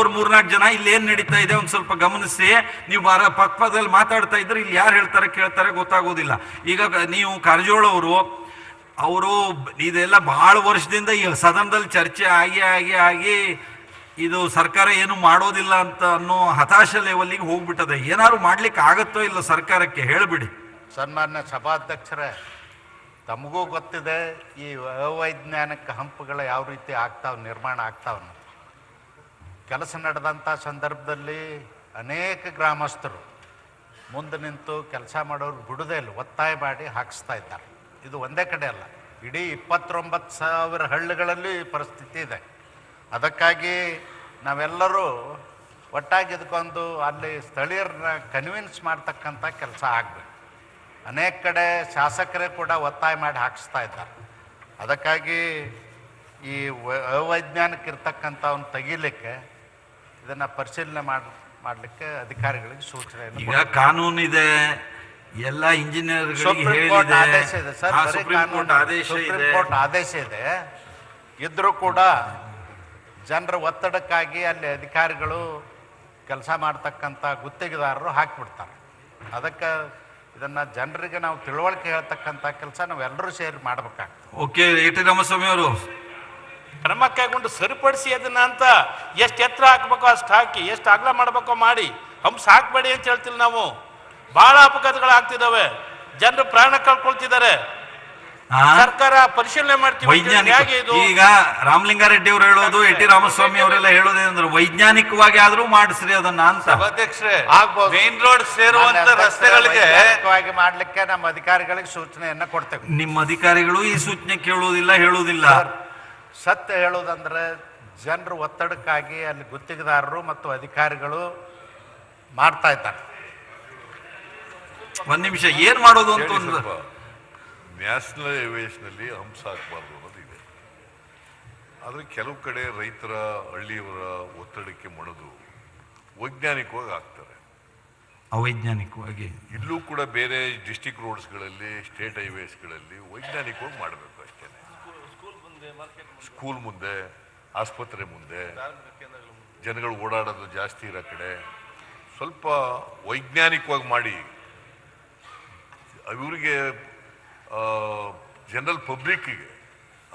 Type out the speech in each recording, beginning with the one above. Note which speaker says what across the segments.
Speaker 1: ಅವ್ರು ಮೂರ್ನಾಲ್ಕು ಜನ ಇಲ್ಲಿ ಏನ್ ನಡೀತಾ ಇದೆ ಒಂದ್ ಸ್ವಲ್ಪ ಗಮನಿಸಿ. ನೀವು ಬಾರ ಪಕ್ಕದಲ್ಲಿ ಮಾತಾಡ್ತಾ ಇದ್ರೆ ಇಲ್ಲಿ ಯಾರು ಹೇಳ್ತಾರೆ ಕೇಳ್ತಾರೆ ಗೊತ್ತಾಗೋದಿಲ್ಲ. ಈಗ ನೀವು ಕಾರಜೋಳವರು ಅವರು ಇದೆಲ್ಲ ಬಹಳ ವರ್ಷದಿಂದ ಈ ಸದನದಲ್ಲಿ ಚರ್ಚೆ ಆಗಿ ಆಗಿ ಆಗಿ ಇದು ಸರ್ಕಾರ ಏನು ಮಾಡೋದಿಲ್ಲ ಅಂತ ಅನ್ನೋ ಹತಾಶ ಲೆವೆಲ್ಲಿಗೆ ಹೋಗ್ಬಿಟ್ಟದೆ. ಏನಾದ್ರು ಮಾಡ್ಲಿಕ್ಕೆ ಆಗತ್ತೋ ಇಲ್ಲ ಸರ್ಕಾರಕ್ಕೆ ಹೇಳ್ಬಿಡಿ.
Speaker 2: ಸನ್ಮಾನ್ಯ ಸಭಾಧ್ಯಕ್ಷರೇ, ತಮಗೂ ಗೊತ್ತಿದೆ ಈ ಅವೈಜ್ಞಾನಿಕ ಹಂಪುಗಳು ಯಾವ ರೀತಿ ಆಗ್ತಾವ, ನಿರ್ಮಾಣ ಆಗ್ತಾವ. ಕೆಲಸ ನಡೆದಂಥ ಸಂದರ್ಭದಲ್ಲಿ ಅನೇಕ ಗ್ರಾಮಸ್ಥರು ಮುಂದೆ ನಿಂತು ಕೆಲಸ ಮಾಡೋರು ಬಿಡುದೇ ಇಲ್ಲ, ಒತ್ತಾಯ ಮಾಡಿ ಹಾಕಿಸ್ತಾ ಇದ್ದಾರೆ. ಇದು ಒಂದೇ ಕಡೆ ಅಲ್ಲ, ಇಡೀ ಇಪ್ಪತ್ತೊಂಬತ್ತು ಸಾವಿರ ಹಳ್ಳಿಗಳಲ್ಲಿ ಈ ಪರಿಸ್ಥಿತಿ ಇದೆ. ಅದಕ್ಕಾಗಿ ನಾವೆಲ್ಲರೂ ಒಟ್ಟಾಗಿ ಇದ್ಕೊಂಡು ಅಲ್ಲಿ ಸ್ಥಳೀಯರನ್ನ ಕನ್ವಿನ್ಸ್ ಮಾಡ್ತಕ್ಕಂಥ ಕೆಲಸ ಆಗಬೇಕು. ಅನೇಕ ಕಡೆ ಶಾಸಕರೇ ಕೂಡ ಒತ್ತಾಯ ಮಾಡಿ ಹಾಕಿಸ್ತಾ ಇದ್ದಾರೆ. ಅದಕ್ಕಾಗಿ ಈ ಅವೈಜ್ಞಾನಿಕ ಇರ್ತಕ್ಕಂಥವನ್ನ ತೆಗಿಲಿಕ್ಕೆ ಇದನ್ನು ಪರಿಶೀಲನೆ ಮಾಡಿ ಮಾಡಲಿಕ್ಕೆ ಅಧಿಕಾರಿಗಳಿಗೆ ಸೂಚನೆ
Speaker 1: ಈಗ ಕಾನೂನಿದೆ ಇದೆ ಎಲ್ಲ ಇಂಜಿನಿಯರ್
Speaker 2: ಆದೇಶ ಇದೆ ಸರ್
Speaker 1: ಕೋರ್ಟ್ ಆದೇಶ ಇದೆ.
Speaker 2: ಇದ್ರೂ ಕೂಡ ಜನರ ಒತ್ತಡಕ್ಕಾಗಿ ಅಲ್ಲಿ ಅಧಿಕಾರಿಗಳು ಕೆಲಸ ಮಾಡ್ತಕ್ಕಂಥ ಗುತ್ತಿಗೆದಾರರು ಹಾಕಿಬಿಡ್ತಾರೆ. ಅದಕ್ಕೆ ಇದನ್ನ ಜನರಿಗೆ ನಾವು ತಿಳುವಳಿಕೆ ಹೇಳ್ತಕ್ಕಂಥ ಕೆಲಸ ನಾವೆಲ್ಲರೂ ಸೇರಿ ಮಾಡ್ಬೇಕಾಗ್ತದೆ.
Speaker 1: ಓಕೆ ಎ ಟಿ ರಾಮಸ್ವಾಮಿ ಅವರು.
Speaker 3: ಕ್ರಮ ಕೈಗೊಂಡು ಸರಿಪಡಿಸಿ ಅದನ್ನ ಅಂತ ಎಷ್ಟು ಎತ್ತರ ಹಾಕ್ಬೇಕೋ ಅಷ್ಟು ಹಾಕಿ ಎಷ್ಟು ಅಗಲ ಮಾಡ್ಬೇಕೋ ಮಾಡಿ ಹಂಸ ಹಾಕ್ಬೇಡಿ ಅಂತ ಹೇಳ್ತಿಲ್ಲ ನಾವು. ಬಹಳ ಅಪಘಾತಗಳು ಆಗ್ತಿದಾವೆ ಜನರು ಪ್ರಾಣ ಕಳ್ಕೊಳ್ತಿದ್ದಾರೆ? ಸರ್ಕಾರ ಪರಿಶೀಲನೆ ಮಾಡ್ತೀವಿ ಇದು?
Speaker 1: ಈಗ ರಾಮಲಿಂಗಾರೆಡ್ಡಿ ಅವರು ಹೇಳೋದು ಎ ಟಿ ರಾಮಸ್ವಾಮಿ ಅವರೆಲ್ಲ ಹೇಳೋದೇನಂದ್ರೆ ವೈಜ್ಞಾನಿಕವಾಗಿ ಆದ್ರೂ ಮಾಡಿಸ್ರಿ ಅದನ್ನ ಅಂತ.
Speaker 4: ಸಭಾಧ್ಯಕ್ಷರೇ. ಮೇನ್ ರೋಡ್ ಸೇರುವಂತ ರಸ್ತೆಗಳಿಗೆ
Speaker 2: ವೈಜ್ಞಾನಿಕವಾಗಿ ಮಾಡ್ಲಿಕ್ಕೆ ನಮ್ಮ ಅಧಿಕಾರಿಗಳಿಗೆ ಸೂಚನೆಯನ್ನ ಕೊಡ್ತೇವೆ.
Speaker 1: ನಿಮ್ಮ ಅಧಿಕಾರಿಗಳು ಈ ಸೂಚನೆ ಕೇಳುವುದಿಲ್ಲ ಹೇಳುವುದಿಲ್ಲ
Speaker 2: ಸತ್ಯ ಹೇಳೋದಂದ್ರೆ ಜನರು ಒತ್ತಡಕ್ಕಾಗಿ ಅಲ್ಲಿ ಗುತ್ತಿಗೆದಾರರು ಮತ್ತು ಅಧಿಕಾರಿಗಳು ಮಾಡ್ತಾ ಇದ್ದಾರೆ.
Speaker 1: ಒಂದು ನಿಮಿಷ ಏನು ಮಾಡೋದು ಅಂತ ಒಂದು.
Speaker 5: ನ್ಯಾಷನಲ್ ಹೈವೇಸ್ನಲ್ಲಿ ಹಂಸ ಹಾಕಬಾರ್ದು ಅನ್ನೋದಿದೆ ಆದರೆ ಕೆಲವು ಕಡೆ ರೈತರ ಹಳ್ಳಿಯವರ ಒತ್ತಡಕ್ಕೆ ಮಣದು ವೈಜ್ಞಾನಿಕವಾಗಿ ಆಗ್ತಾರೆ.
Speaker 1: ಅವೈಜ್ಞಾನಿಕವಾಗಿ.
Speaker 5: ಇಲ್ಲೂ ಕೂಡ ಬೇರೆ ಡಿಸ್ಟಿಕ್ ರೋಡ್ಸ್ಗಳಲ್ಲಿ ಸ್ಟೇಟ್ ಹೈವೇಸ್ಗಳಲ್ಲಿ ವೈಜ್ಞಾನಿಕವಾಗಿ ಮಾಡಬೇಕು. ಸ್ಕೂಲ್ ಮುಂದೆ, ಆಸ್ಪತ್ರೆ ಮುಂದೆ, ಜನಗಳು ಓಡಾಡೋದು ಜಾಸ್ತಿ ಇರೋ ಕಡೆ, ಸ್ವಲ್ಪ ವೈಜ್ಞಾನಿಕವಾಗಿ ಮಾಡಿ, ಇವರಿಗೆ ಜನರಲ್ ಪಬ್ಲಿಕ್ಕಿಗೆ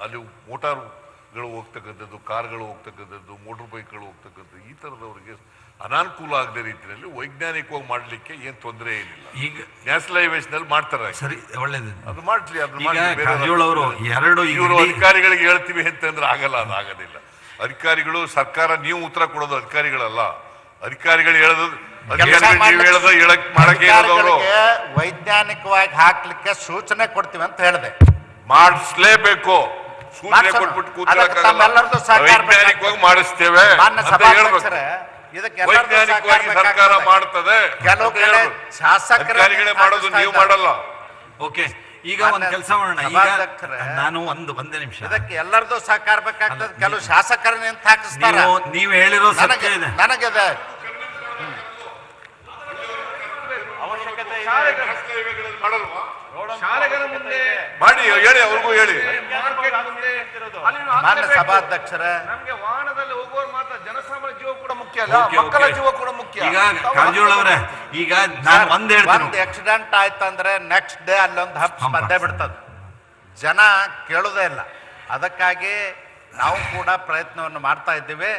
Speaker 5: ಅಲ್ಲಿ ಮೋಟಾರ್ಗಳು ಹೋಗ್ತಕ್ಕಂಥದ್ದು ಕಾರ್ಗಳು ಹೋಗ್ತಕ್ಕಂಥದ್ದು ಮೋಟ್ರ್ ಬೈಕ್ಗಳು ಹೋಗ್ತಕ್ಕಂಥದ್ದು, ಈ ಥರದವರಿಗೆ ಅನಾನುಕೂಲ ಆಗದ ರೀತಿಯಲ್ಲಿ ವೈಜ್ಞಾನಿಕವಾಗಿ ಮಾಡಲಿಕ್ಕೆ ಏನು ತೊಂದರೆ ಏನಿಲ್ಲ.
Speaker 1: ಈಗ
Speaker 5: ನ್ಯಾಷನಲ್ ಅಲ್ಲಿ ಮಾಡ್ತಾರೆ.
Speaker 1: ಸರಿ ಒಳ್ಳೇದು.
Speaker 5: ಅದು ಮಾಡ್ಲಿ ಅದನ್ನ
Speaker 1: ಈಗ
Speaker 5: ಮಾಡ್ಲಿ, ಬೇರೆ
Speaker 1: ಅವರು ಎರಡು
Speaker 5: ಇವರು ಅಧಿಕಾರಿಗಳಿಗೆ ಹೇಳ್ತೀವಿ ಅಂತಂದ್ರೆ ಆಗಲ್ಲ ಅದು ಆಗೋದಿಲ್ಲ. ಅಧಿಕಾರಿಗಳು ಸರ್ಕಾರ ನೀವು ಉತ್ತರ ಕೊಡೋದು ಅಧಿಕಾರಿಗಳಲ್ಲ. ಅಧಿಕಾರಿಗಳು ಹೇಳೋದು
Speaker 2: ವೈಜ್ಞಾನಿಕವಾಗಿ ಹಾಕ್ಲಿಕ್ಕೆ ಸೂಚನೆ ಕೊಡ್ತೀವಿ ಅಂತ ಹೇಳಿದೆ.
Speaker 5: ಮಾಡಿಸ್ಲೇಬೇಕು. ಸೂಚನೆ. ಕೊಟ್ಬಿಟ್ಟು ಕೂತ್ಕೊಳ್ಳೋಕ್ಕಾಗಲ್ಲ. ವೈಜ್ಞಾನಿಕವಾಗಿ ಮಾಡಿಸ್ತೇವೆ ಅಂತ ಹೇಳ್ಬೇಕು. ವೈಜ್ಞಾನಿಕವಾಗಿ ಸರ್ಕಾರ
Speaker 2: ಮಾಡುತ್ತದೆ
Speaker 5: ಮಾಡ್ತದೆ
Speaker 2: ಕೆಲವು ಕಡೆ. ಶಾಸಕರೇ
Speaker 5: ಮಾಡೋದು ನೀವು ಮಾಡಲ್ಲ.
Speaker 1: ಓಕೆ ಈಗ ಒಂದು ಕೆಲಸ ಮಾಡೋಣ. ಈಗ ನಾನು ಒಂದು ಒಂದೇ ನಿಮಿಷ.
Speaker 2: ಇದಕ್ಕೆ ಎಲ್ಲರದ್ದು ಸಹಕಾರ ಬೇಕಾಗ್ತದೆ. ಕೆಲವು ಶಾಸಕರು ಎಂತ ಹಾಕಿಸ್ತಾರ.
Speaker 1: ನೀವು ನೀವು ಹೇಳಿರೋ ಸತ್ಯ
Speaker 2: ನನಗೆ
Speaker 1: ಇದೆ.
Speaker 2: ನನಗಿದೆ.
Speaker 5: ಮಾಡಲ್ವಾ?
Speaker 4: ಶಾಲೆಗಳ ಮುಂದೆ
Speaker 5: ಮಾಡಿ ಹೇಳಿ ಅವ್ರಿಗೂ ಹೇಳಿ.
Speaker 2: ಮಾನ್ಯ
Speaker 4: ಹಾಕ್ಲೇಬೇಕು. ನಮ್ಗೆ ವಾಹನದಲ್ಲಿ ಹೋಗುವವರು ಮಾತ್ರ ಜನಸಾಮಾನ್ಯ ಜೀವ ಕೂಡ ಮುಖ್ಯ ಅಲ್ಲ
Speaker 1: ಓಕೆ,
Speaker 4: ಮಕ್ಕಳ ಜೀವ ಕೂಡ ಮುಖ್ಯ.
Speaker 1: ಈಗ ಕಾರಜೋಳ ಅವರೇ ಈಗ ನಾನು ಒಂದ್ ಹೇಳ್ತೀನಿ
Speaker 2: ಆಕ್ಸಿಡೆಂಟ್ ಆಯ್ತಂದ್ರೆ ನೆಕ್ಸ್ಟ್ ಡೇ ಅಲ್ಲೊಂದು ಹಬ್ಬ
Speaker 1: ಹಂಪ.
Speaker 2: ಬಂದೇ ಬಿಡ್ತದ. ಜನ ಕೇಳುದೇ ಇಲ್ಲ. ಅದಕ್ಕಾಗಿ ನಾವು ಕೂಡ ಪ್ರಯತ್ನವನ್ನು ಮಾಡ್ತಾ ಇದ್ದೀವಿ.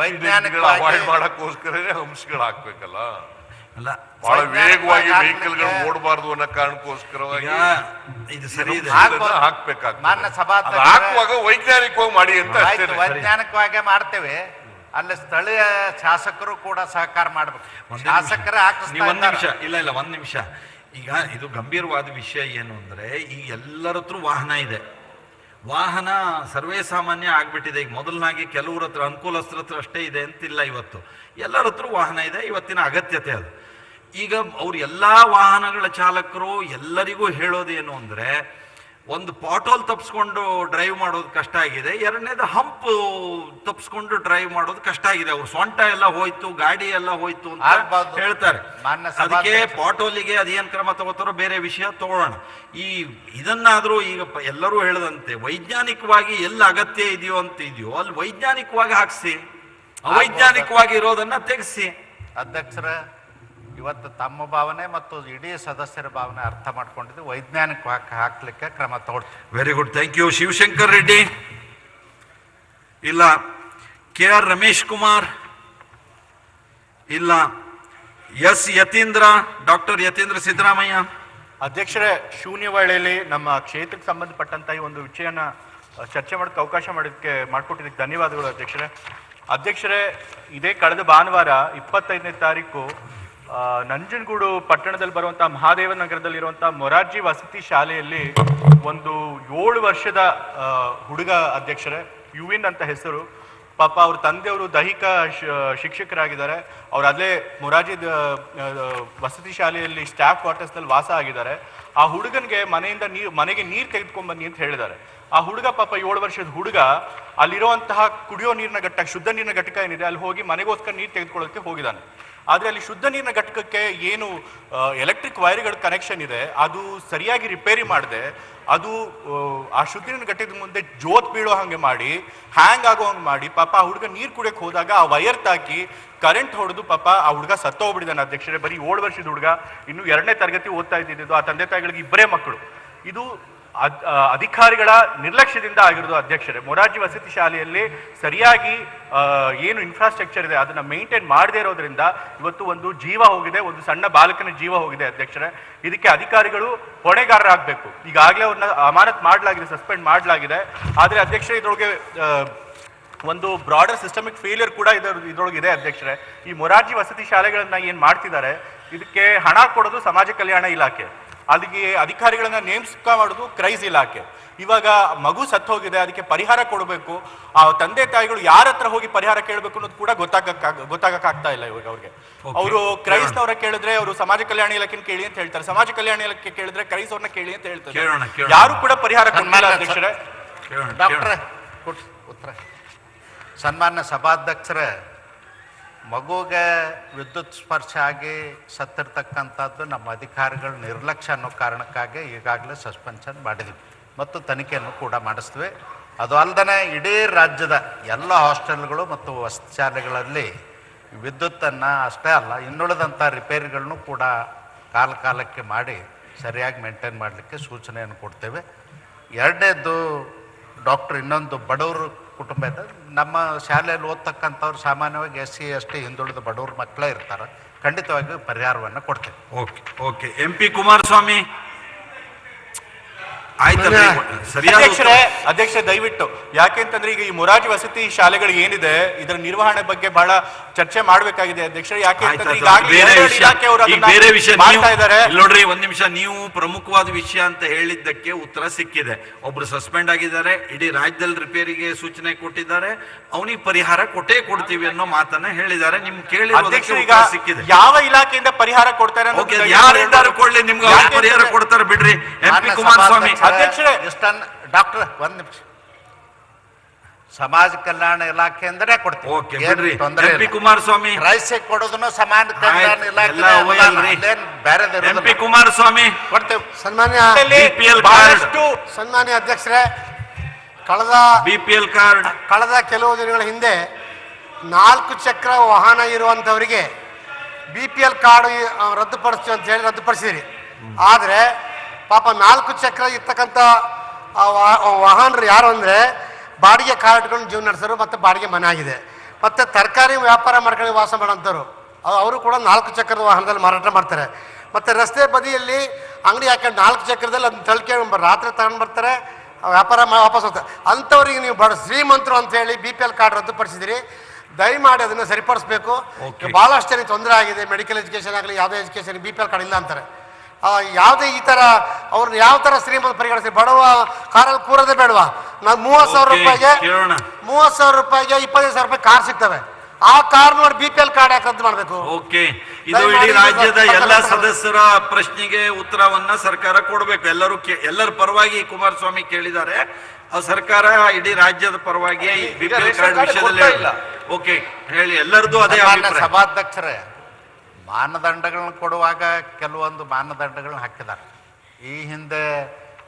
Speaker 2: ವೈಜ್ಞಾನಿಕವಾಗಿ
Speaker 5: ಮಾಡಕ್ಕೋಸ್ಕರನೇ ಹಂಸಗಳು ಹಾಕ್ಬೇಕಲ್ಲ.
Speaker 1: ಅಲ್ಲ
Speaker 5: ಬಹಳ ವೇಗವಾಗಿ
Speaker 2: ವೆಹಿಕಲ್
Speaker 5: ವೆಹಿಕಲ್ಗಳು ಓಡಬಾರ್ದು ಅನ್ನೋ ಕಾರಣಕ್ಕೋಸ್ಕರವಾಗಿ
Speaker 1: ಇದು ಸರಿ ಇದೆ.
Speaker 2: ಮಾನ್ಯ
Speaker 5: ಅದು ಹಾಕುವಾಗ ವೈಜ್ಞಾನಿಕವಾಗಿ ಮಾಡಿ ಅಂತ ವೈಜ್ಞಾನಿಕವಾಗೆ
Speaker 2: ವೈಜ್ಞಾನಿಕವಾಗಿ ಮಾಡ್ತೇವೆ. ಅಲ್ಲಿ ಸ್ಥಳೀಯ ಶಾಸಕರು ಕೂಡ ಸಹಕಾರ ಮಾಡಬೇಕು.
Speaker 1: ಒಂದೇ ನಿಮಿಷ.
Speaker 2: ಶಾಸಕರೇ
Speaker 1: ನೀವು ಒಂದ್ ನಿಮಿಷ. ಇಲ್ಲ ಇಲ್ಲ ಒಂದ್ ನಿಮಿಷ. ಈಗ ಇದು ಗಂಭೀರವಾದ ವಿಷಯ ಏನು ಅಂದ್ರೆ ಈ ಎಲ್ಲರ ಹತ್ರ ವಾಹನ ಇದೆ. ವಾಹನ ಸರ್ವೇ ಸಾಮಾನ್ಯ ಆಗ್ಬಿಟ್ಟಿದೆ. ಈಗ ಮೊದಲನಾಗಿ ಕೆಲವ್ರ ಹತ್ರ ಅನುಕೂಲಸ್ಥರ ಹತ್ರ ಅಷ್ಟೇ ಇದೆ ಅಂತಿಲ್ಲ ಇವತ್ತು. ಎಲ್ಲರ ಹತ್ರ ವಾಹನ ಇದೆ, ಇವತ್ತಿನ ಅಗತ್ಯತೆ ಅದು. ಈಗ ಅವ್ರು ಎಲ್ಲಾ ವಾಹನಗಳ ಚಾಲಕರು ಎಲ್ಲರಿಗೂ ಹೇಳೋದೇನು ಅಂದ್ರೆ ಒಂದು ಪಾಟೋಲ್ ತಪ್ಸ್ಕೊಂಡು ಡ್ರೈವ್ ಮಾಡೋದು ಕಷ್ಟ ಆಗಿದೆ. ಎರಡನೇದು ಹಂಪ್ ತಪ್ಸ್ಕೊಂಡು ಡ್ರೈವ್ ಮಾಡೋದು ಕಷ್ಟ ಆಗಿದೆ. ಅವ್ರು ಸೊಂಟ ಎಲ್ಲ ಹೋಯ್ತು ಗಾಡಿ ಎಲ್ಲ ಹೋಯ್ತು ಅಂತ. ಹೇಳ್ತಾರೆ. ಅದಕ್ಕೆ. ಪಾಟೋಲಿಗೆ ಅದೇನ್ ಕ್ರಮ ತಗೋತಾರೋ ಬೇರೆ ವಿಷಯ ತಗೋಣ ಈ ಇದನ್ನಾದ್ರೂ ಈಗ ಎಲ್ಲರೂ ಹೇಳದಂತೆ ವೈಜ್ಞಾನಿಕವಾಗಿ ಎಲ್ಲ ಅಗತ್ಯ ಇದೆಯೋ ಅಂತ ಇದೆಯೋ ಅಲ್ಲಿ ವೈಜ್ಞಾನಿಕವಾಗಿ ಹಾಕ್ಸಿ ಅವೈಜ್ಞಾನಿಕವಾಗಿ ಇರೋದನ್ನ ತೆಗೆಸಿ.
Speaker 2: ಅಧ್ಯಕ್ಷರ ಇವತ್ತು ತಮ್ಮ ಭಾವನೆ ಮತ್ತು ಇಡೀ ಸದಸ್ಯರ ಭಾವನೆ ಅರ್ಥ ಮಾಡ್ಕೊಂಡಿದ್ದು ವೈಜ್ಞಾನಿಕ ಹಾಕ್ಲಿಕ್ಕೆ ಕ್ರಮ ತಗೊಳ್ತೀವಿ.
Speaker 1: Very good thank you Shivashankar Reddy. ಇಲ್ಲ ಕೆ ಆರ್ ರಮೇಶ್ ಕುಮಾರ್. ಇಲ್ಲ ಎಸ್ ಯತೀಂದ್ರ ಡಾಕ್ಟರ್ ಯತೀಂದ್ರ ಸಿದ್ದರಾಮಯ್ಯ.
Speaker 6: ಅಧ್ಯಕ್ಷರೇ ಶೂನ್ಯ ವೇಳೆಯಲ್ಲಿ ನಮ್ಮ ಕ್ಷೇತ್ರಕ್ಕೆ ಸಂಬಂಧಪಟ್ಟಂತ ಈ ಒಂದು ವಿಷಯನ ಚರ್ಚೆ ಮಾಡಕ್ಕೆ ಅವಕಾಶ ಮಾಡೋದಕ್ಕೆ ಮಾಡಿಕೊಟ್ಟಿದ್ದಕ್ಕೆ ಧನ್ಯವಾದಗಳು ಅಧ್ಯಕ್ಷರೇ. ಅಧ್ಯಕ್ಷರೇ ಇದೇ ಕಳೆದ ಭಾನುವಾರ ಇಪ್ಪತ್ತೈದನೇ ತಾರೀಕು ನಂಜನಗೂಡು ಪಟ್ಟಣದಲ್ಲಿ ಬರುವಂಥ ಮಹಾದೇವ ನಗರದಲ್ಲಿರುವಂಥ ಮೊರಾರ್ಜಿ ವಸತಿ ಶಾಲೆಯಲ್ಲಿ ಒಂದು ಏಳು ವರ್ಷದ ಹುಡುಗ ಅಧ್ಯಕ್ಷರೇ, ಯುವಿನ್ ಅಂತ ಹೆಸರು. ಪಾಪ ಅವ್ರ ತಂದೆಯವರು ದೈಹಿಕ ಶಿಕ್ಷಕರಾಗಿದ್ದಾರೆ. ಅವ್ರು ಅಲ್ಲೇ ಮೊರಾರ್ಜಿ ವಸತಿ ಶಾಲೆಯಲ್ಲಿ ಸ್ಟಾಫ್ ಕ್ವಾರ್ಟರ್ಸ್ನಲ್ಲಿ ವಾಸ ಆಗಿದ್ದಾರೆ. ಆ ಹುಡುಗನಿಗೆ ಮನೆಯಿಂದ ನೀರು ಮನೆಗೆ ನೀರು ತೆಗೆದುಕೊಂಡ್ ಬನ್ನಿ ಅಂತ ಹೇಳಿದ್ದಾರೆ. ಆ ಹುಡುಗ ಪಾಪ ಏಳು ವರ್ಷದ ಹುಡುಗ, ಅಲ್ಲಿರುವಂತಹ ಕುಡಿಯೋ ನೀರಿನ ಘಟ್ಟ, ಶುದ್ಧ ನೀರಿನ ಘಟಕ ಏನಿದೆ, ಅಲ್ಲಿ ಹೋಗಿ ಮನೆಗೋಸ್ಕರ ನೀರು ತೆಗೆದುಕೊಳ್ಳೋಕೆ ಹೋಗಿದ್ದಾನೆ. ಆದ್ರೆ ಅಲ್ಲಿ ಶುದ್ಧ ನೀರಿನ ಘಟಕಕ್ಕೆ ಏನು ಎಲೆಕ್ಟ್ರಿಕ್ ವೈರ್ಗಳ ಕನೆಕ್ಷನ್ ಇದೆ ಅದು ಸರಿಯಾಗಿ ರಿಪೇರಿ ಮಾಡಿದೆ ಅದು ಆ, ಶುದ್ಧ ನೀರಿನ ಘಟಕದ ಮುಂದೆ ಜೋತ್ ಬೀಳೋ ಹಾಗೆ ಮಾಡಿ ಹ್ಯಾಂಗ್ ಆಗೋ ಹಂಗೆ ಮಾಡಿ ಪಾಪ ಆ ಹುಡುಗ ನೀರು ಕುಡಿಯಕ್ಕೆ ಹೋದಾಗ ಆ ವೈರ್ ತಾಕಿ ಕರೆಂಟ್ ಹೊಡೆದು ಪಾಪ ಆ ಹುಡುಗ ಸತ್ತೋಗ್ಬಿಟ್ಟಿದ್ದಾನೆ. ಅಧ್ಯಕ್ಷರೇ ಬರೀ ಏಳು ವರ್ಷದ ಹುಡುಗ ಇನ್ನು ಎರಡನೇ ತರಗತಿ ಓದ್ತಾ ಇದ್ದಿದ್ದು ಆ ತಂದೆ ತಾಯಿಗಳಿಗೆ ಇಬ್ಬರೇ ಮಕ್ಕಳು. ಇದು ಅಧಿಕಾರಿಗಳ ನಿರ್ಲಕ್ಷ್ಯದಿಂದ ಆಗಿರೋದು ಅಧ್ಯಕ್ಷರೇ. ಮೊರಾರ್ಜಿ ವಸತಿ ಶಾಲೆಯಲ್ಲಿ ಸರಿಯಾಗಿ ಏನು ಇನ್ಫ್ರಾಸ್ಟ್ರಕ್ಚರ್ ಇದೆ, ಅದನ್ನ ಮೇಂಟೈನ್ ಮಾಡದೇ ಇರೋದ್ರಿಂದ ಇವತ್ತು ಒಂದು ಜೀವ ಹೋಗಿದೆ, ಒಂದು ಸಣ್ಣ ಬಾಲಕನ ಜೀವ ಹೋಗಿದೆ ಅಧ್ಯಕ್ಷರೇ. ಇದಕ್ಕೆ ಅಧಿಕಾರಿಗಳು ಹೊಣೆಗಾರರಾಗಬೇಕು. ಈಗಾಗಲೇ ಅವ್ರನ್ನ ಅಮಾನತ್ ಮಾಡಲಾಗಿದೆ ಸಸ್ಪೆಂಡ್ ಮಾಡಲಾಗಿದೆ. ಆದರೆ ಅಧ್ಯಕ್ಷರೇ, ಇದ್ರೊಳಗೆ ಒಂದು ಬ್ರಾಡರ್ ಸಿಸ್ಟಮಿಕ್ ಫೇಲಿಯರ್ ಕೂಡ ಇದರ, ಇದ್ರೊಳಗೆ ಇದೆ ಅಧ್ಯಕ್ಷರೇ. ಈ ಮೊರಾರ್ಜಿ ವಸತಿ ಶಾಲೆಗಳನ್ನ ಏನು ಮಾಡ್ತಿದ್ದಾರೆ, ಇದಕ್ಕೆ ಹಣ ಕೊಡೋದು ಸಮಾಜ ಕಲ್ಯಾಣ ಇಲಾಖೆ. ಅಲ್ಲಿಗೆ ಅಧಿಕಾರಿಗಳನ್ನ ನೇಮಿಸ್ಕ ಮಾಡೋದು ಕ್ರೈಸ್ ಇಲಾಖೆ. ಇವಾಗ ಮಗು ಸತ್ತು ಹೋಗಿದೆ ಅದಕ್ಕೆ ಪರಿಹಾರ ಕೊಡಬೇಕು. ಆ ತಂದೆ ತಾಯಿಗಳು ಯಾರ ಹತ್ರ ಹೋಗಿ ಪರಿಹಾರ ಕೇಳಬೇಕು ಅನ್ನೋದು ಕೂಡ ಗೊತ್ತಾಗಕ್ಕ ಗೊತ್ತಾಗಕ್ಕಾಗ್ತಾ ಇಲ್ಲ ಇವಾಗ ಅವ್ರಿಗೆ.
Speaker 1: ಅವರು
Speaker 6: ಅವರು ಅವರ ಕೇಳಿದ್ರೆ ಅವರು ಸಮಾಜ ಕಲ್ಯಾಣ ಇಲಾಖೆ ಕೇಳಿ ಅಂತ ಹೇಳ್ತಾರೆ. ಸಮಾಜ ಕಲ್ಯಾಣ ಇಲಾಖೆ ಕೇಳಿದ್ರೆ ಕ್ರೈಸ್ ಅವ್ರನ್ನ ಕೇಳಿ ಅಂತ ಹೇಳ್ತಾರೆ. ಯಾರು ಕೂಡ ಪರಿಹಾರ ಕೊಟ್ಟಿಲ್ಲ
Speaker 2: ಸನ್ಮಾನ್ಯ
Speaker 6: ಅಧ್ಯಕ್ಷರೇ.
Speaker 2: ಡಾಕ್ಟ್ರೆ ಉತ್ತರ. ಸನ್ಮಾನ್ಯ ಸಭಾಧ್ಯಕ್ಷರೇ ಮಗುಗೆ ವಿದ್ಯುತ್ ಸ್ಪರ್ಶ ಆಗಿ ಸತ್ತಿರ್ತಕ್ಕಂಥದ್ದು ನಮ್ಮ ಅಧಿಕಾರಿಗಳ ನಿರ್ಲಕ್ಷ್ಯ ಅನ್ನೋ ಕಾರಣಕ್ಕಾಗಿ ಈಗಾಗಲೇ ಸಸ್ಪೆನ್ಷನ್ ಮಾಡಿದ್ವಿ. ಮತ್ತು ತನಿಖೆಯನ್ನು ಕೂಡ ಮಾಡಿಸ್ತೀವಿ ಅದು ಅಲ್ಲದೆ ಇಡೀ ರಾಜ್ಯದ ಎಲ್ಲ ಹಾಸ್ಟೆಲ್ಗಳು ಮತ್ತು ವಸತಿ ಶಾಲೆಗಳಲ್ಲಿ ವಿದ್ಯುತ್ತನ್ನು ಅಷ್ಟೇ ಅಲ್ಲ, ಇನ್ನುಳಿದಂಥ ರಿಪೇರಿಗಳನ್ನು ಕೂಡ ಕಾಲ ಕಾಲಕ್ಕೆ ಮಾಡಿ ಸರಿಯಾಗಿ ಮೇಂಟೈನ್ ಮಾಡಲಿಕ್ಕೆ ಸೂಚನೆಯನ್ನು ಕೊಡ್ತೇವೆ. ಎರಡನೇದು ಡಾಕ್ಟ್ರ್ ಇನ್ನೊಂದು ಬಡವರು ಕುಟುಂಬ ಇದೆ ನಮ್ಮ ಶಾಲೆಯಲ್ಲಿ ಓದ್ತಕ್ಕಂಥವ್ರು ಸಾಮಾನ್ಯವಾಗಿ ಎಸ್ ಸಿ ಎಸ್ ಟಿ ಹಿಂದುಳಿದ ಬಡವ್ರ ಮಕ್ಕಳೇ ಇರ್ತಾರೆ. ಖಂಡಿತವಾಗಿ ಪರಿಹಾರವನ್ನು ಕೊಡ್ತೇವೆ.
Speaker 1: Okay okay. M P Kumaraswamy.
Speaker 6: ಅಧ್ಯಕ್ಷರೇ
Speaker 1: ಉತ್ತರ.
Speaker 6: ಅಧ್ಯಕ್ಷ ದಯವಿಟ್ಟು. ಯಾಕೆಂತಂದ್ರೆ ಈಗ ಈ ಮೊರಾಜಿ ವಸತಿ ಶಾಲೆಗಳು ಏನಿದೆ ಇದರ ನಿರ್ವಹಣೆ ಬಗ್ಗೆ ಬಹಳ ಚರ್ಚೆ ಮಾಡಬೇಕಾಗಿದೆ ಅಧ್ಯಕ್ಷ ಯಾಕೆ ಮಾಡ್ತಾ ಇದ್ದಾರೆ.
Speaker 1: ನೋಡ್ರಿ ಒಂದ್ ನಿಮಿಷ ನೀವು ಪ್ರಮುಖವಾದ ವಿಷಯ ಅಂತ ಹೇಳಿದ್ದಕ್ಕೆ ಉತ್ತರ ಸಿಕ್ಕಿದೆ. ಒಬ್ರು ಸಸ್ಪೆಂಡ್ ಆಗಿದ್ದಾರೆ ಇಡೀ ರಾಜ್ಯದಲ್ಲಿ ರಿಪೇರಿಗೆ ಸೂಚನೆ ಕೊಟ್ಟಿದ್ದಾರೆ. ಅವನಿಗೆ ಪರಿಹಾರ ಕೊಟ್ಟೇ ಕೊಡ್ತೀವಿ ಅನ್ನೋ ಮಾತನ್ನ ಹೇಳಿದ್ದಾರೆ. ನಿಮ್ ಕೇಳಿ
Speaker 6: ಅಧ್ಯಕ್ಷ ಈಗ
Speaker 1: ಸಿಕ್ಕಿದೆ.
Speaker 6: ಯಾವ ಇಲಾಖೆಯಿಂದ ಪರಿಹಾರ ಕೊಡ್ತಾರೆ ಯಾರು
Speaker 1: ಕೊಡ್ಲಿ ನಿಮ್ಗೆ ಪರಿಹಾರ ಕೊಡ್ತಾರೆ ಬಿಡ್ರಿ. M P Kumaraswamy.
Speaker 6: ಅಧ್ಯಕ್ಷರೇ.
Speaker 2: ಇಷ್ಟನ್ನ ಡಾಕ್ಟರ್ ಒಂದ್ ನಿಮಿಷ. ಸಮಾಜ ಕಲ್ಯಾಣ ಇಲಾಖೆ ಅಂದ್ರೆ ಕೊಡ್ತೀವಿ
Speaker 1: ಓಕೆ
Speaker 2: ಏನ್
Speaker 1: ಬಿಡ್ರಿ.
Speaker 2: ತೊಂದರೆ
Speaker 1: ಎಂ ಪಿ
Speaker 2: ಇಲ್ಲ.
Speaker 1: ಕುಮಾರಸ್ವಾಮಿ.
Speaker 2: ರೈಸಿಗೆ ಕೊಡೋದನ್ನು ಸಮಾಜ ಕಲ್ಯಾಣ
Speaker 1: ಆಯ್ತು,
Speaker 2: ಇಲಾಖೆ
Speaker 1: ಎಲ್ಲ ಒಯ್ಯಲ್ರಿ.
Speaker 2: ಬೇರೆ
Speaker 1: ಎಂ ಪಿ ಕುಮಾರಸ್ವಾಮಿ.
Speaker 2: ಕೊಡ್ತೇವೆ.
Speaker 7: ಸನ್ಮಾನ್ಯ
Speaker 1: BPL
Speaker 6: ಬಹಳಷ್ಟು
Speaker 7: ಸನ್ಮಾನ್ಯ ಅಧ್ಯಕ್ಷರೇ ಕಳೆದ
Speaker 1: ಬಿಪಿಎಲ್ ಕಾರ್ಡ್
Speaker 7: ಕಳೆದ ಕೆಲವು ದಿನಗಳ ಹಿಂದೆ ನಾಲ್ಕು ಚಕ್ರ ವಾಹನ ಇರುವಂತವರಿಗೆ ಬಿಪಿಎಲ್ ಪಿ ಎಲ್ ಕಾರ್ಡ್ ರದ್ದುಪಡಿಸ್ತೀವಿ ಅಂತ ಹೇಳಿ ರದ್ದುಪಡಿಸಿದ್ರಿ. ಆದರೆ ಪಾಪ ನಾಲ್ಕು ಚಕ್ರ ಇರ್ತಕ್ಕಂಥ ವಾಹನರು ಯಾರು ಅಂದರೆ ಬಾಡಿಗೆ ಕಾರ್ ಇಟ್ಕೊಂಡು ಜೀವನ ನಡೆಸೋರು ಮತ್ತು ಬಾಡಿಗೆ ಮನೆ ಆಗಿದೆ. ಮತ್ತು ತರಕಾರಿ ವ್ಯಾಪಾರ ಮಾಡ್ಕೊಂಡು ವಾಸ ಮಾಡೋಂಥವ್ರು ಅವರು ಕೂಡ ನಾಲ್ಕು ಚಕ್ರದ ವಾಹನದಲ್ಲಿ ಮಾರಾಟ ಮಾಡ್ತಾರೆ. ಮತ್ತು ರಸ್ತೆ ಬದಿಯಲ್ಲಿ ಅಂಗಡಿ ಹಾಕೊಂಡು ನಾಲ್ಕು ಚಕ್ರದಲ್ಲಿ ಅದನ್ನ ತಳ್ಕೊಂಡು ರಾತ್ರಿ ತಗೊಂಡು ಬರ್ತಾರೆ ಆ ವ್ಯಾಪಾರ ವಾಪಸ್ ಹೋಗ್ತಾರೆ. ಅಂಥವ್ರಿಗೆ ನೀವು ಬಡ ಶ್ರೀಮಂತರು ಅಂತ ಹೇಳಿ ಬಿ ಪಿ ಎಲ್ ಕಾರ್ಡ್ ರದ್ದುಪಡಿಸಿದಿರಿ. ದಯಮಾಡಿ ಅದನ್ನು ಸರಿಪಡಿಸ್ಬೇಕು. ಭಾಳಷ್ಟು ಜನಕ್ಕೆ ತೊಂದರೆ ಆಗಿದೆ. ಮೆಡಿಕಲ್ ಎಜುಕೇಷನ್ ಆಗಲಿ ಯಾವುದೇ education B P L card ಇಲ್ಲ ಅಂತಾರೆ. ಯಾವುದೇ ಈ ಥರ ಅವ್ರನ್ನ ಯಾವ ಥರ ಶ್ರೀಮಂತ ಪರಿಗಣಿಸಿ ಬಡವ ಕಾರಲ್ಲಿ ಕೂರೋದೇ ಬೇಡವಾ? ನಾವು ಮೂವತ್ತು ಸಾವಿರ ರೂಪಾಯಿಗೆ. ಮೂವತ್ತು ಸಾವಿರ ರೂಪಾಯಿಗೆ ಇಪ್ಪತ್ತೈದು ಸಾವಿರ ರೂಪಾಯಿ ಕಾರ್ ಸಿಗ್ತವೆ. ಆ ಕಾರ್ ನೋಡಿ ಬಿ ಪಿ ಎಲ್ ಕಾರ್ಡ್ ಯಾಕೆ ರದ್ದು ಮಾಡಬೇಕು?
Speaker 1: ಓಕೆ ಇದು ಇಡೀ ರಾಜ್ಯದ ಎಲ್ಲ ಸದಸ್ಯರ ಪ್ರಶ್ನೆಗೆ ಉತ್ತರವನ್ನ ಸರ್ಕಾರ ಕೊಡಬೇಕು. ಎಲ್ಲರೂ ಕೇ- ಎಲ್ಲರ ಪರವಾಗಿ ಕುಮಾರಸ್ವಾಮಿ ಕೇಳಿದ್ದಾರೆ. ಆ ಸರ್ಕಾರ ಇಡೀ ರಾಜ್ಯದ ಪರವಾಗಿ ಬಿ ಪಿ ಎಲ್ ಕಾರ್ಡ್ ವಿಷಯದಲ್ಲಿ ಓಕೆ ಹೇಳಿ ಎಲ್ಲರದ್ದು ಅದೇ
Speaker 2: ಸಭಾಧ್ಯಕ್ಷರೇ. ಮಾನದಂಡಗಳನ್ನ ಕೊಡುವಾಗ ಕೆಲವೊಂದು ಮಾನದಂಡಗಳನ್ನ ಹಾಕಿದ್ದಾರೆ ಈ ಹಿಂದೆ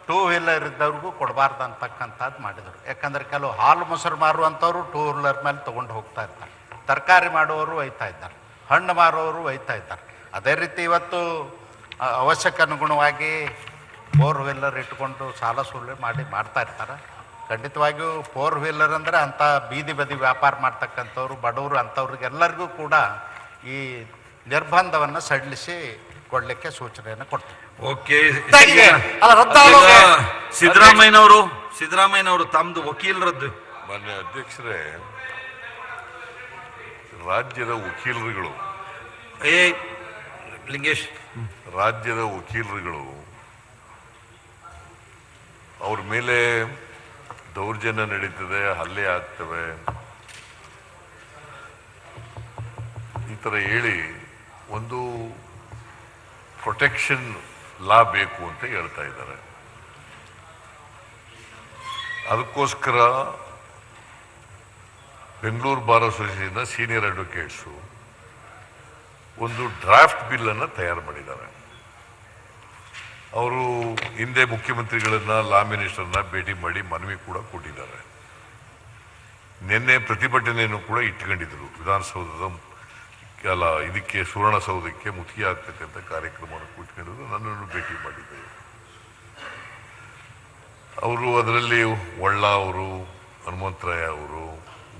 Speaker 2: ಟೂ ವೀಲರ್ ಇದ್ದವ್ರಿಗೂ ಕೊಡಬಾರ್ದು ಅಂತಕ್ಕಂಥದ್ದು ಮಾಡಿದರು. ಯಾಕಂದ್ರೆ ಕೆಲವು ಹಾಲು ಮೊಸರು ಮಾರುವಂಥವ್ರು ಟೂ ವೀಲರ್ ಮೇಲೆ ತೊಗೊಂಡು ಹೋಗ್ತಾ ಇರ್ತಾರೆ. ತರಕಾರಿ ಮಾಡುವವರು ಒಯ್ತಾ ಇದ್ದಾರೆ. ಹಣ್ಣು ಮಾರುವವರು ಒಯ್ತಾ ಇದ್ದಾರೆ. ಅದೇ ರೀತಿ ಇವತ್ತು ಅವಶ್ಯಕ ಅನುಗುಣವಾಗಿ ಫೋರ್ ವೀಲರ್ ಇಟ್ಕೊಂಡು ಸಾಲ ಸೂಲ್ಯ ಮಾಡಿ ಮಾಡ್ತಾ ಇರ್ತಾರೆ. ಖಂಡಿತವಾಗಿಯೂ ಫೋರ್ ವೀಲರ್ ಅಂದರೆ ಅಂಥ ಬೀದಿ ಬದಿ ವ್ಯಾಪಾರ ಮಾಡ್ತಕ್ಕಂಥವ್ರು, ಬಡವರು ಅಂಥವ್ರಿಗೆಲ್ಲರಿಗೂ ಕೂಡ ಈ ನಿರ್ಬಂಧವನ್ನು ಸಡಿಲಿಸಿ ಕೊಡಲಿಕ್ಕೆ ಸೂಚನೆಯನ್ನು ಕೊಡ್ತೇವೆ
Speaker 1: ಓಕೆ ಸಿದ್ದರಾಮಯ್ಯನವರು ಸಿದ್ದರಾಮಯ್ಯನವರು ತಮ್ಮದು ವಕೀಲರದ್ದು.
Speaker 5: ಮಾನ್ಯ ಅಧ್ಯಕ್ಷರೇ ರಾಜ್ಯದ ವಕೀಲರುಗಳು
Speaker 1: ಏ ಲಿಂಗೇಶ್.
Speaker 5: ರಾಜ್ಯದ ವಕೀಲರುಗಳು ಅವ್ರ ಮೇಲೆ ದೌರ್ಜನ್ಯ ನಡೀತದೆ ಹಲ್ಲೆ ಆಗ್ತವೆ. ಈ ಥರ ಹೇಳಿ ಒಂದು ಪ್ರೊಟೆಕ್ಷನ್ ಲಾ ಬೇಕು ಅಂತ ಹೇಳ್ತಾ ಇದ್ದಾರೆ. ಅದಕ್ಕೋಸ್ಕರ ಬೆಂಗಳೂರು ಬಾರ್ ಅಸೋಸಿಯೇಷನ್ನ ಸೀನಿಯರ್ ಅಡ್ವೊಕೇಟ್ಸು ಒಂದು ಡ್ರಾಫ್ಟ್ ಬಿಲ್ಲನ್ನು ತಯಾರು ಮಾಡಿದ್ದಾರೆ. ಅವರು ಹಿಂದೆ ಮುಖ್ಯಮಂತ್ರಿಗಳನ್ನ ಲಾ ಮಿನಿಸ್ಟರ್ನ ಭೇಟಿ ಮಾಡಿ ಮನವಿ ಕೂಡ ಕೊಟ್ಟಿದ್ದಾರೆ. ನಿನ್ನೆ ಪ್ರತಿಭಟನೆಯನ್ನು ಕೂಡ ಇಟ್ಕೊಂಡಿದ್ರು ವಿಧಾನಸೌಧದ ಅಲ್ಲ, ಇದಕ್ಕೆ ಸುವರ್ಣಸೌಧಕ್ಕೆ ಮುತಿಗೆ ಆಗ್ತಕ್ಕಂಥ ಕಾರ್ಯಕ್ರಮವನ್ನು ಕೂತ್ಕೊಂಡಿದ್ರು ನನ್ನನ್ನು ಭೇಟಿ ಮಾಡಿದ್ದರು ಅವರು ಅದರಲ್ಲಿ ಒಳ್ಳ ಅವರು, ಹನುಮಂತರಾಯ ಅವರು,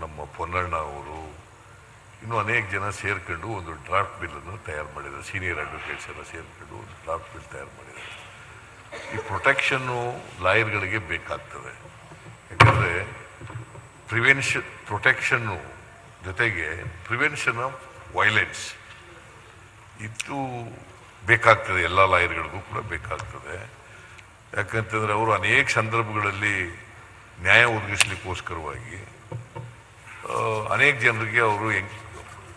Speaker 5: ನಮ್ಮ ಪೊನ್ನಣ್ಣ ಅವರು, ಇನ್ನು ಅನೇಕ ಜನ ಸೇರ್ಕೊಂಡು ಒಂದು ಡ್ರಾಫ್ಟ್ ಬಿಲ್ಲನ್ನು ತಯಾರು ಮಾಡಿದ್ದಾರೆ. ಸೀನಿಯರ್ ಅಡ್ವೊಕೇಟ್ಸ್ ಎಲ್ಲ ಸೇರ್ಕೊಂಡು ಒಂದು ಡ್ರಾಫ್ಟ್ ಬಿಲ್ ತಯಾರು ಮಾಡಿದ್ದಾರೆ. ಈ ಪ್ರೊಟೆಕ್ಷನ್ನು ಲಾಯರ್ಗಳಿಗೆ ಬೇಕಾಗ್ತದೆ. ಯಾಕಂದರೆ ಪ್ರಿವೆನ್ಷನ್ ಪ್ರೊಟೆಕ್ಷನ್ನು ಜೊತೆಗೆ ಪ್ರಿವೆನ್ಷನ್ ಆಫ್ ವೈಲೆನ್ಸ್ ಇದು ಬೇಕಾಗ್ತದೆ, ಎಲ್ಲ ಲಾಯರ್ಗಳಿಗೂ ಕೂಡ ಬೇಕಾಗ್ತದೆ. ಯಾಕಂತಂದರೆ ಅವರು ಅನೇಕ ಸಂದರ್ಭಗಳಲ್ಲಿ ನ್ಯಾಯ ಒದಗಿಸ್ಲಿಕ್ಕೋಸ್ಕರವಾಗಿ ಅನೇಕ ಜನರಿಗೆ ಅವರು ಹೆಂಗ್,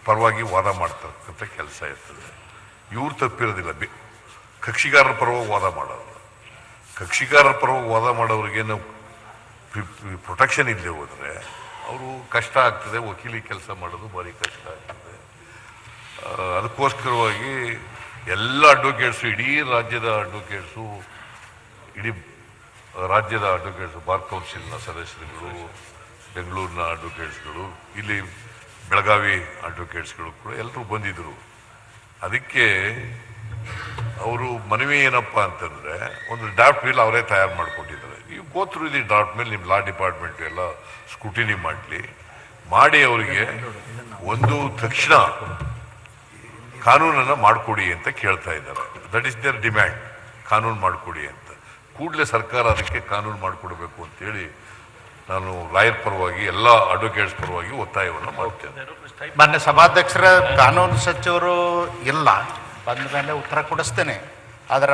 Speaker 5: ಪರವಾಗಿ ವಾದ ಮಾಡ್ತಕ್ಕಂಥ ಕೆಲಸ ಇರ್ತದೆ. ಇವ್ರು ತಪ್ಪಿರೋದಿಲ್ಲ. ಬೆ, ಕಕ್ಷಿಗಾರರ ಪರವಾಗಿ ವಾದ ಮಾಡೋದು ಕಕ್ಷಿಗಾರರ ಪರವಾಗಿ ವಾದ ಮಾಡೋರಿಗೆ ನಾವು ಪ್ರೊಟೆಕ್ಷನ್ ಇಲ್ಲದೆ ಹೋದರೆ, ಅವರು ಕಷ್ಟ ಆಗ್ತದೆ. ವಕೀಲಿ ಕೆಲಸ ಮಾಡೋದು ಭಾರಿ ಕಷ್ಟ ಆಗ್ತದೆ. ಅದಕ್ಕೋಸ್ಕರವಾಗಿ ಎಲ್ಲ ಅಡ್ವೊಕೇಟ್ಸು ಇಡೀ ರಾಜ್ಯದ ಅಡ್ವೊಕೇಟ್ಸು ಇಡೀ ರಾಜ್ಯದ ಅಡ್ವೊಕೇಟ್ಸ್ ಬಾರ್ ಕೌನ್ಸಿಲ್ನ ಸದಸ್ಯರುಗಳು, ಬೆಂಗಳೂರಿನ ಅಡ್ವೊಕೇಟ್ಸ್ಗಳು ಇಲ್ಲಿ ಬೆಳಗಾವಿ ಅಡ್ವೊಕೇಟ್ಸ್ಗಳು ಕೂಡ ಎಲ್ಲರೂ ಬಂದಿದ್ದರು ಅದಕ್ಕೆ ಅವರು ಮನವಿ ಏನಪ್ಪ ಅಂತಂದರೆ, ಒಂದು ಡ್ರಾಫ್ಟ್ ಬಿಲ್ ಅವರೇ ತಯಾರು ಮಾಡಿಕೊಟ್ಟಿದ್ದಾರೆ. ನೀವು ಗೋತ್ರು ಇದು ಡ್ರಾಫ್ಟ್ ಮೇಲೆ ನಿಮ್ಮ ಲಾ ಡಿಪಾರ್ಟ್ಮೆಂಟ್ ಎಲ್ಲ ಸ್ಕ್ರೂಟಿನಿ ಮಾಡಲಿ. ಮಾಡಿ ಅವರಿಗೆ ಒಂದು ತಕ್ಷಣ ಕಾನೂನನ್ನು ಮಾಡಿಕೊಡಿ ಅಂತ ಕೇಳ್ತಾ ಇದ್ದಾರೆ. ದಟ್ ಈಸ್ ದೇರ್ ಡಿಮ್ಯಾಂಡ್ ಕಾನೂನು ಮಾಡಿಕೊಡಿ ಅಂತ. ಕೂಡಲೇ ಸರ್ಕಾರ ಅದಕ್ಕೆ ಕಾನೂನು ಮಾಡಿಕೊಡ್ಬೇಕು ಅಂತೇಳಿ ನಾನು ಲಾಯರ್ ಪರವಾಗಿ, ಎಲ್ಲ ಅಡ್ವೊಕೇಟ್ಸ್ ಪರವಾಗಿ ಒತ್ತಾಯವನ್ನು ಮಾಡುತ್ತೇನೆ
Speaker 2: ಮಾನ್ಯ ಸಭಾಧ್ಯಕ್ಷರ, ಕಾನೂನು ಸಚಿವರು ಇಲ್ಲ. ಬಂದ ಮೇಲೆ ಉತ್ತರ ಕೊಡಿಸ್ತೇನೆ. ಆದರೆ